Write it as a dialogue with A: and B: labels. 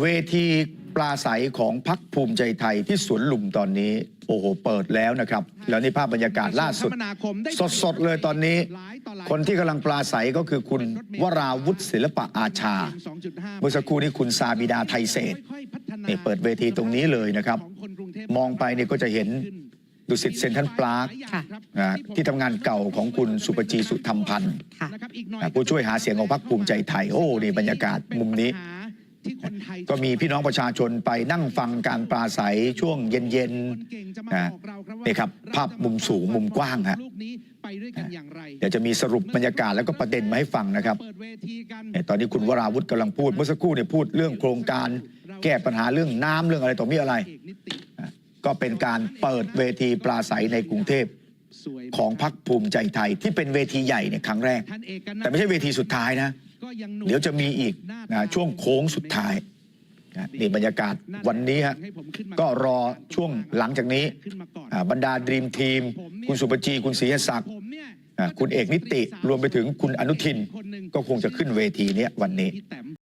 A: เวทีปลาใสของพักภูมิใจไทยที่สวนลุมตอนนี้ โอ้โห เปิดแล้วนะครับ แล้วนี่ภาพบรรยากาศล่าสุด สดๆเลยตอนนี้ คนที่กำลังปลาใสก็คือคุณวราวุฒิศิลปะอาชา เมื่อสักครู่นี้คุณซาบิดาไทยเศรษฐ์นี่เปิดเวทีตรงนี้เลยนะครับ มองไปเนี่ยก็จะเห็นดุสิตเซนทรัลปาร์ค
B: ค่ะ
A: นะที่ทำงานเก่าของคุณสุปจีสุธรรมพันธ์
B: ค่ะ
A: อ่าผู้ช่วยหาเสียงของพรรคภูมิใจไทย โอ้นี่บรรยากาศมุมนี้ ก็มีพี่น้องประชาชนไปนั่งฟังการปราศัยช่วงเย็นๆนะนี่ครับภาพมุมสูงมุมกว้างฮะเดี๋ยวจะมีสรุปบรรยากาศแล้วก็ประเด็นมาให้ฟังนะครับเนี่ยตอนนี้คุณวราวุฒิกำลังพูดเมื่อสักครู่เนี่ยพูดเรื่องโครงการ แก้ปัญหาเรื่องน้ำเรื่องอะไรต่อมีอะไร ก็เป็นการเปิดเวทีปราศัยในกรุงเทพของพรรคภูมิใจไทยที่เป็นเวทีใหญ่เนี่ยครั้งแรก แต่ไม่ใช่เวทีสุดท้ายนะ เดี๋ยวจะมีอีกนะช่วงโค้งสุดท้ายนะนี่บรรยากาศวันนี้ฮะก็รอช่วงหลังจากนี้อ่าบรรดาดรีมทีม คุณสุปจี คุณศรีศักดิ์อ่าคุณเอกนิติรวมไปถึงคุณอนุทิน ก็คงจะขึ้นเวทีเนี้ยวันนี้